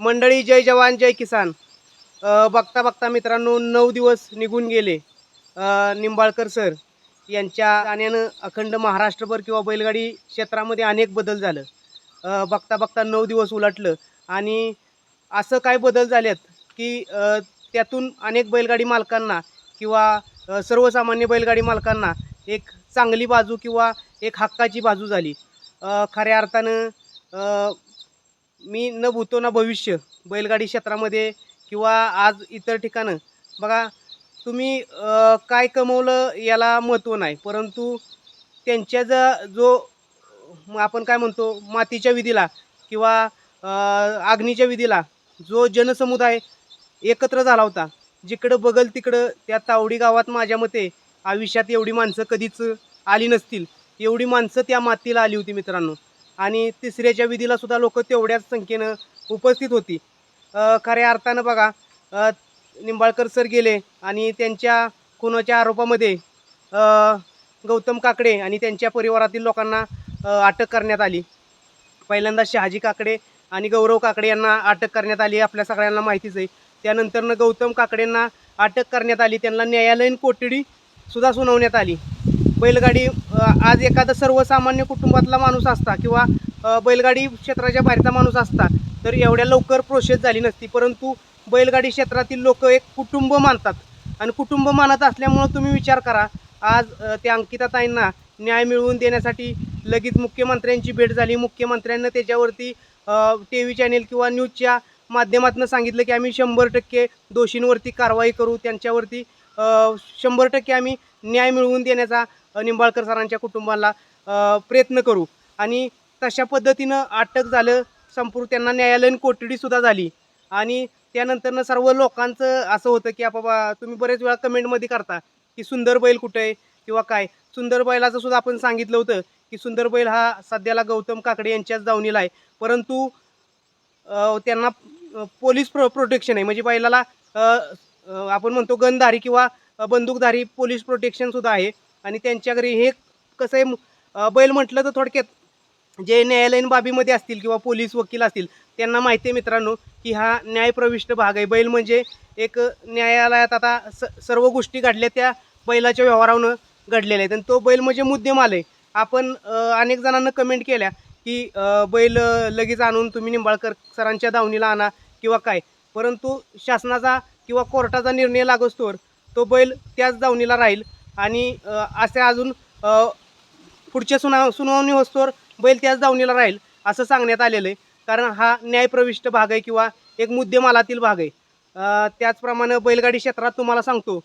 मंडळी जय जवान जय किसान. बघता बघता मित्रांनो नऊ दिवस निघून गेले. निंबाळकर सर यांच्या गाण्यानं अखंड महाराष्ट्रभर किंवा बैलगाडी क्षेत्रामध्ये अनेक बदल झालं. बघता बघता नऊ दिवस उलटलं. आणि असं काय बदल झालेत की त्यातून अनेक बैलगाडी मालकांना किंवा सर्वसामान्य बैलगाडी मालकांना एक चांगली बाजू किंवा एक हक्काची बाजू झाली. खऱ्या अर्थानं मी न भूतो ना भविष्य बैलगाडी क्षेत्रामध्ये किंवा आज इतर ठिकाणं. बघा तुम्ही अ, काय कमवलं याला महत्त्व नाही. परंतु त्यांच्या ज जो म आपण काय म्हणतो मातीच्या विधीला किंवा अ, अग्नीच्या विधीला जो जनसमुदाय एकत्र झाला होता जिकडं बघल तिकडं त्या तावडी गावात माझ्या मते आयुष्यात एवढी माणसं कधीच आली नसतील. एवढी माणसं त्या मातीला आली होती मित्रांनो. आणि तिसऱ्याच्या विधीला सुद्धा लोक तेवढ्याच संख्येनं उपस्थित होती. खऱ्या अर्थानं बघा निंबाळकर सर गेले आणि त्यांच्या खुनाच्या आरोपामध्ये गौतम काकडे आणि त्यांच्या परिवारातील लोकांना अटक करण्यात आली. पहिल्यांदा शहाजी काकडे आणि गौरव काकडे यांना अटक करण्यात आली आपल्या सगळ्यांना माहितीच आहे. त्यानंतरनं गौतम काकडेंना अटक करण्यात आली त्यांना न्यायालयीन कोठडी सुद्धा सुनावण्यात आली. बैलगाडी आज एखादा सर्वसामान्य कुटुंबातला माणूस असता किंवा बैलगाडी क्षेत्राच्या बाहेरचा माणूस असता तर एवढ्या लवकर प्रोसेस झाली नसती. परंतु बैलगाडी क्षेत्रातील लोक एक कुटुंब मानतात. आणि कुटुंब मानत असल्यामुळं तुम्ही विचार करा आज त्या अंकिताताईंना न्याय मिळवून देण्यासाठी लगेच मुख्यमंत्र्यांची भेट झाली. मुख्यमंत्र्यांना त्याच्यावरती टी व्ही चॅनेल किंवा न्यूजच्या माध्यमातून सांगितलं की आम्ही शंभर टक्के दोषींवरती कारवाई करू. त्यांच्यावरती शंभर टक्के आम्ही न्याय मिळवून देण्याचा निंबाळकर सरांच्या कुटुंबाला प्रयत्न करू. आणि तशा पद्धतीनं अटक झालं संपूर्ण त्यांना न्यायालयीन कोठडीसुद्धा झाली. आणि त्यानंतरनं सर्व लोकांचं असं होतं की बाबा तुम्ही बरेच वेळा कमेंटमध्ये करता की सुंदर बैल कुठे आहे किंवा काय? सुंदर बैलाचं सुद्धा आपण सांगितलं होतं की सुंदर बैल हा सध्याला गौतम काकडे यांच्याच दावणीला आहे. परंतु त्यांना पोलीस प्रो प्रोटेक्शन आहे. म्हणजे बैलाला आपण म्हणतो गनधारी किंवा बंदूकधारी पोलीस प्रोटेक्शनसुद्धा आहे. आणि त्यांच्या घरी हे कसं आहे बैल म्हटलं तर थोडक्यात जे न्यायालयीन बाबीमध्ये असतील किंवा पोलीस वकील असतील त्यांना माहिती आहे मित्रांनो की हा न्यायप्रविष्ट भाग आहे. बैल म्हणजे एक न्यायालयात आता स सर्व गोष्टी घडल्या त्या बैलाच्या व्यवहारावनं घडलेल्या आहेत. आणि तो बैल म्हणजे मुद्देमाल आहे. आपण अनेक जणांना कमेंट केल्या की बैल लगेच आणून तुम्ही निंबाळकर सरांच्या दावणीला आणा किंवा काय. परंतु शासनाचा किंवा कोर्टाचा निर्णय लागोस्तोवर तो बैल त्याच दावणीला राहील. आणि असे अजून पुढच्या सुना सुनावणी होस्तोवर बैल त्याच दावणीला राहील असं सांगण्यात आलेलं आहे. कारण हा न्यायप्रविष्ट भाग आहे किंवा एक मुद्देमालातील भाग आहे. त्याचप्रमाणे बैलगाडी क्षेत्रात तुम्हाला सांगतो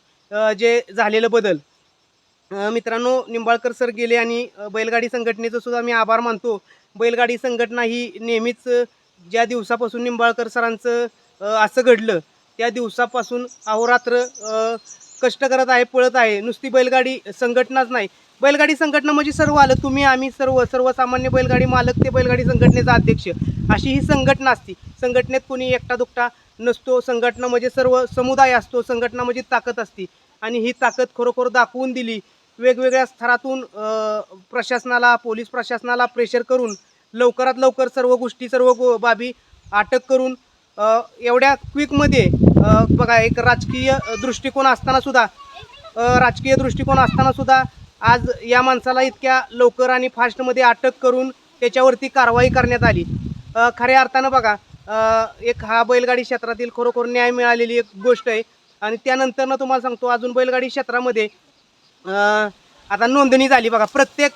जे झालेलं बदल. मित्रांनो निंबाळकर सर गेले आणि बैलगाडी संघटनेचं सुद्धा मी आभार मानतो. बैलगाडी संघटना ही नेहमीच ज्या दिवसापासून निंबाळकर सरांचं असं घडलं त्या दिवसापासून अहोरात्र कष्ट करत आहे पळत आहे. नुसती बैलगाडी संघटनाच नाही. बैलगाडी संघटना म्हणजे सर्व आलं. तुम्ही आम्ही सर्व. सर्वसामान्य बैलगाडी मालक ते बैलगाडी संघटनेचा अध्यक्ष. अशी ही संघटना असती. संघटनेत कोणी एकटा दुकटा नसतो. संघटना म्हणजे सर्व समुदाय असतो. संघटना म्हणजे ताकद असती. आणि ही ताकद खरोखर दाखवून दिली. वेगवेगळ्या स्तरातून प्रशासनाला पोलीस प्रशासनाला प्रेशर करून लवकरात लवकर सर्व गोष्टी सर्व गो बाबी अटक करून एवढ्या क्विकमध्ये बघा एक राजकीय दृष्टिकोन असतानासुद्धा राजकीय दृष्टिकोन असतानासुद्धा आज या माणसाला इतक्या लवकर आणि फास्टमध्ये अटक करून त्याच्यावरती कारवाई करण्यात आली. खऱ्या अर्थानं बघा एक हा बैलगाडी क्षेत्रातील खरोखर न्याय मिळालेली एक गोष्ट आहे. आणि त्यानंतरनं तुम्हाला सांगतो अजून बैलगाडी क्षेत्रामध्ये आता नोंदणी झाली. बघा प्रत्येक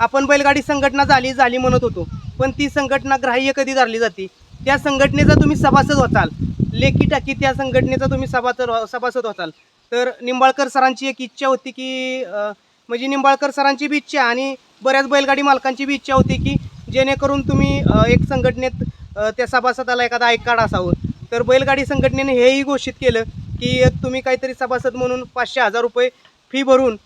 आपण बैलगाडी संघटना झाली झाली म्हणत होतो. पण ती संघटना ग्राह्य कधी धरली जाते? त्या संघटनेचा तुम्ही सभासद होताल. लेखी टाकी त्या संघटनेचा तुम्ही सभासद हो-, सभासद होताल. तर निंबाळकर सरांची एक इच्छा होती की म्हणजे निंबाळकर सरांची बी इच्छा आणि बऱ्याच बैलगाडी मालकांची बी इच्छा होती की जेणेकरून तुम्ही एक संघटनेत त्या सभासदाला एखादा आय कार्ड असावं. तर बैलगाडी संघटनेने हेही घोषित केलं की तुम्ही काहीतरी सभासद म्हणून पाचशे हजार रुपये फी भरून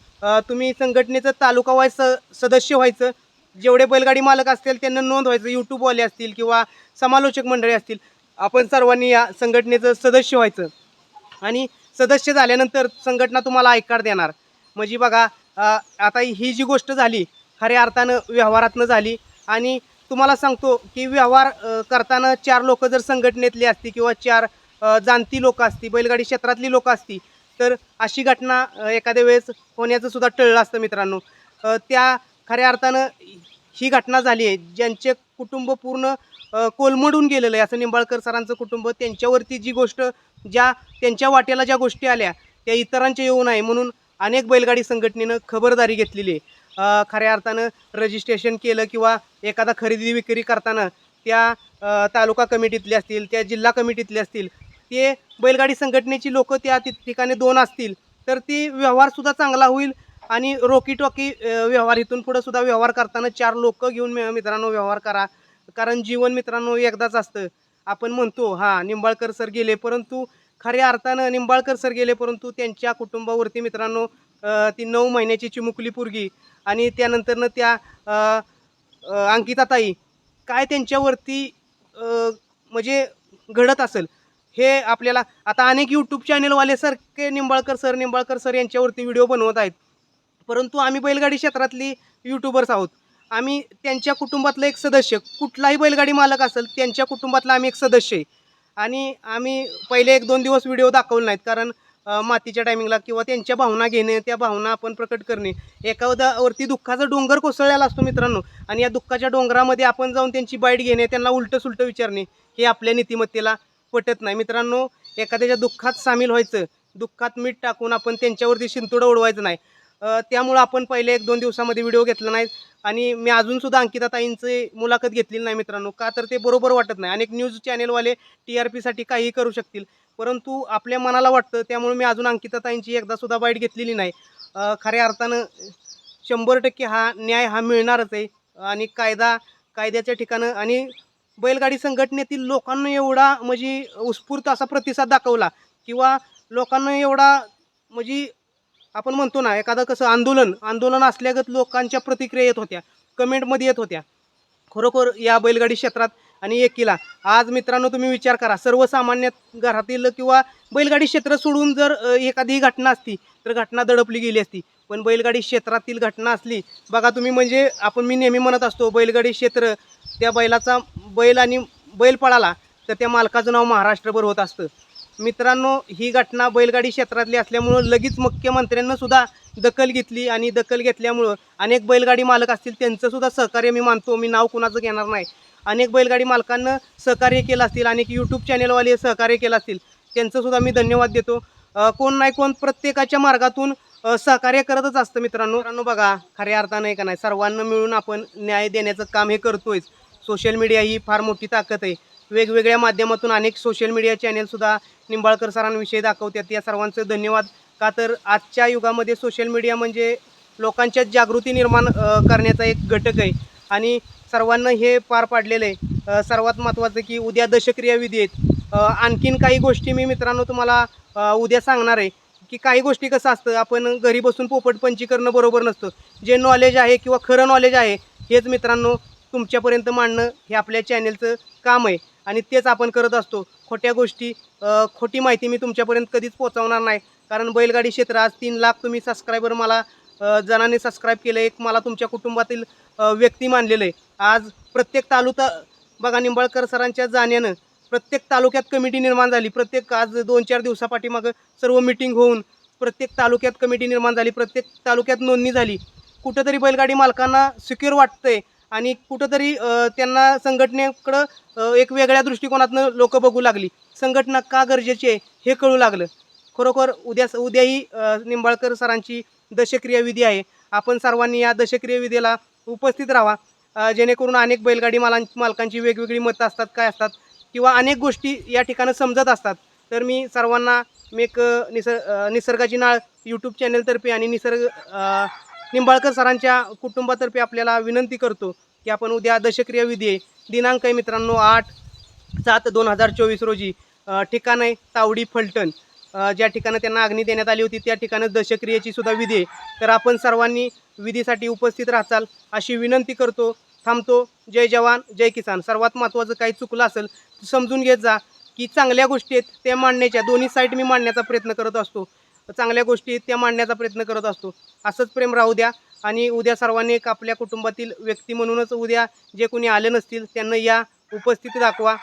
तुम्ही संघटनेचं तालुका वाईज स सदस्य व्हायचं. जेवढे बैलगाडी मालक असतील त्यांना नोंद व्हायचं यूट्यूबवाले असतील किंवा समालोचक मंडळी असतील आपण सर्वांनी या संघटनेचं सदस्य व्हायचं. आणि सदस्य झाल्यानंतर संघटना तुम्हाला ऐकार देणार. म्हणजे बघा आता ही जी गोष्ट झाली खऱ्या अर्थानं व्यवहारातनं झाली आणि तुम्हाला सांगतो की व्यवहार करताना चार लोक जर संघटनेतली असती किंवा चार जाणती लोक असती बैलगाडी क्षेत्रातली लोक असती तर अशी घटना एखाद्या वेळेस होण्याचं सुद्धा टळलं असतं मित्रांनो. त्या खऱ्या अर्थानं ही घटना झाली आहे. ज्यांचे कुटुंब पूर्ण कोलमडून गेलेलं आहे असं निंबाळकर सरांचं कुटुंब. त्यांच्यावरती जी गोष्ट ज्या त्यांच्या वाट्याला ज्या गोष्टी आल्या त्या इतरांच्या येऊ नये म्हणून अनेक बैलगाडी संघटनेनं खबरदारी घेतलेली आहे. खऱ्या अर्थानं रजिस्ट्रेशन केलं किंवा एखादा खरेदी विक्री करताना त्या तालुका कमिटीतले असतील त्या जिल्हा कमिटीतले असतील ते बैलगाडी संघटनेची लोकं त्या ति- ठिकाणी दोन असतील तर ती व्यवहारसुद्धा चांगला होईल आणि रोकी टोकी व्यवहार इथून पुढं सुद्धा व्यवहार करताना चार लोक घेऊन मित्रांनो व्यवहार करा. कारण जीवन मित्रांनो एकदाच असतं. आपण म्हणतो हां निंबाळकर सर गेले परंतु खऱ्या अर्थानं निंबाळकर सर गेले परंतु त्यांच्या कुटुंबावरती मित्रांनो ती नऊ महिन्याची चिमुकली पोरगी आणि त्यानंतरनं त्या अंकिताताई काय त्यांच्यावरती म्हणजे घडत असेल हे आपल्याला आता अनेक यूट्यूब चॅनलवाले सारखे निंबाळकर सर निंबाळकर सर यांच्यावरती व्हिडिओ बनवत आहेत. परंतु आम्ही बैलगाडी क्षेत्रातली यूट्यूबर्स आहोत. आम्ही त्यांच्या कुटुंबातलं एक सदस्य कुठलाही बैलगाडी मालक असेल त्यांच्या कुटुंबातला आम्ही एक सदस्य आहे. आणि आम्ही पहिले एक दोन दिवस व्हिडिओ दाखवले नाहीत कारण मातीच्या टायमिंगला किंवा त्यांच्या भावना घेणे त्या भावना आपण प्रकट करणे. एखाद्यावरती दुःखाचा डोंगर कोसळलेला असतो मित्रांनो आणि या दुःखाच्या डोंगरामध्ये आपण जाऊन त्यांची बाईट घेणे त्यांना उलटं सुलटं विचारणे हे आपल्या नीतिमत्तेला पटत नाही. मित्रांनो एखाद्याच्या दुःखात सामील व्हायचं दुःखात मीठ टाकून आपण त्यांच्यावरती शिंतोडं उडवायचं नाही. त्यामुळं आपण पहिले एक दोन दिवसामध्ये व्हिडिओ घेतला नाही. आणि मी अजूनसुद्धा अंकिताताईंची मुलाखत घेतलेली नाही मित्रांनो. का तर ते बरोबर वाटत नाही. अनेक न्यूज चॅनेलवाले टी आर पीसाठी काहीही करू शकतील. परंतु आपल्या मनाला वाटतं त्यामुळे मी अजून अंकिताताईंची एकदासुद्धा बाईट घेतलेली नाही. खऱ्या अर्थानं शंभर टक्के हा न्याय हा मिळणारच आहे. आणि कायदा कायद्याच्या ठिकाणं आणि बैलगाडी संघटनेतील लोकांना एवढा म्हणजे उत्स्फूर्त असा प्रतिसाद दाखवला किंवा लोकांना एवढा म्हणजे आपण म्हणतो ना एखादं कसं आंदोलन आंदोलन असल्यागत लोकांच्या प्रतिक्रिया येत होत्या कमेंटमध्ये येत होत्या. खरोखर या बैलगाडी क्षेत्रात आणि एकीला आज मित्रांनो तुम्ही विचार करा सर्वसामान्य घरातील किंवा बैलगाडी क्षेत्र सोडून जर एखादी घटना असती तर घटना दडपली गेली असती पण बैलगाडी क्षेत्रातील घटना असली बघा तुम्ही म्हणजे आपण मी नेहमी म्हणत असतो बैलगाडी क्षेत्र त्या बैलाचा बैल आणि बैल पळाला तर त्या मालकाचं नाव महाराष्ट्रभर होत असतं. मित्रांनो ही घटना बैलगाडी क्षेत्रातली असल्यामुळं लगेच मुख्यमंत्र्यांना सुद्धा दखल घेतली आणि दखल घेतल्यामुळं अनेक बैलगाडी मालक असतील त्यांचं सुद्धा सहकार्य मी मानतो. मी नाव कुणाचं घेणार नाही. अनेक बैलगाडी मालकांना सहकार्य केलं असतील अनेक यूट्यूब चॅनेलवाले सहकार्य केलं असतील त्यांचं सुद्धा मी धन्यवाद देतो. कोण नाही कोण प्रत्येकाच्या मार्गातून सहकार्य करतच असतं मित्रांनो. मित्रांनो बघा खऱ्या अर्थानं का नाही सर्वांना मिळून आपण न्याय देण्याचं काम हे करतोयच. सोशल मीडिया ही फार मोठी ताकद आहे. वेगवेगळ्या माध्यमातून अनेक सोशल मीडिया चॅनेलसुद्धा निंबाळकर सरांविषयी दाखवतात. या सर्वांचं धन्यवाद. का तर आजच्या युगामध्ये सोशल मीडिया म्हणजे लोकांच्यात जागृती निर्माण करण्याचा एक घटक आहे. आणि सर्वांना हे पार पाडलेलं आहे. सर्वात महत्त्वाचं की उद्या दशक्रिया विधी आहेत. आणखीन काही गोष्टी मी मित्रांनो तुम्हाला उद्या सांगणार आहे. की काही गोष्टी कसं असतं आपण घरी बसून पोपटपंची करणं बरोबर नसतं. जे नॉलेज आहे किंवा खरं नॉलेज आहे हेच मित्रांनो तुमच्यापर्यंत मांडणं हे आपल्या चॅनेलचं काम आहे. आणि तेच आपण करत असतो. खोट्या गोष्टी खोटी माहिती मी तुमच्यापर्यंत कधीच पोहोचवणार नाही. कारण बैलगाडी क्षेत्र आज तीन लाख तुम्ही सबस्क्रायबर मला जणांनी सबस्क्राईब केलं एक मला तुमच्या कुटुंबातील व्यक्ती मानलेलं आहे. आज प्रत्येक तालुका बघा निंबाळकर सरांच्या जाण्यानं प्रत्येक तालुक्यात कमिटी निर्माण झाली. प्रत्येक आज दोन चार दिवसापाठीमागं सर्व मिटिंग होऊन प्रत्येक तालुक्यात कमिटी निर्माण झाली. प्रत्येक तालुक्यात नोंदणी झाली. कुठंतरी बैलगाडी मालकांना सिक्युअर वाटतंय. आणि कुठंतरी त्यांना संघटनेकडं एक वेगळ्या दृष्टिकोनातनं लोक बघू लागली. संघटना का गरजेची आहे हे कळू लागलं. खरोखर उद्या उद्याही निंबाळकर सरांची दशक्रिया विधी आहे. आपण सर्वांनी या दशक्रियाविधीला उपस्थित राहा जेणेकरून अनेक बैलगाडी मालां मालकांची वेगवेगळी मतं असतात काय असतात किंवा अनेक गोष्टी या ठिकाणं समजत असतात. तर मी सर्वांना मी एक निसर्ग निसर्गाची नाळ यूट्यूब चॅनलतर्फे आणि निसर्ग निंबाळकर सरांच्या कुटुंबातर्फे आपल्याला विनंती करतो की आपण उद्या दशक्रिया विधी दिनांक आहे मित्रांनो आठ सात दोन हजार चोवीस रोजी. ठिकाण आहे तावडी फलटण. ज्या ठिकाणं त्यांना अग्नी देण्यात आली होती त्या ठिकाणं दशक्रियेची सुद्धा विधी आहे. तर आपण सर्वांनी विधीसाठी उपस्थित राहचाल अशी विनंती करतो. थांबतो. जय जवान जय किसान. सर्वात महत्त्वाचं काही चुकलं असेल समजून घेत जा की चांगल्या गोष्टी आहेत त्या मांडण्याच्या दोन्ही साईड मी मांडण्याचा प्रयत्न करत असतो. चांगल्या गोष्टी त्या मांडण्याचा प्रयत्न करत असतो. असंच प्रेम राहू द्या आणि उद्या सर्वांनी एक आपल्या कुटुंबातील व्यक्ती म्हणूनच उद्या जे कोणी आले नसतील त्यांना या उपस्थिती दाखवा.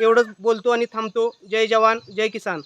एवढंच बोलतो आणि थांबतो. जय जवान जय किसान.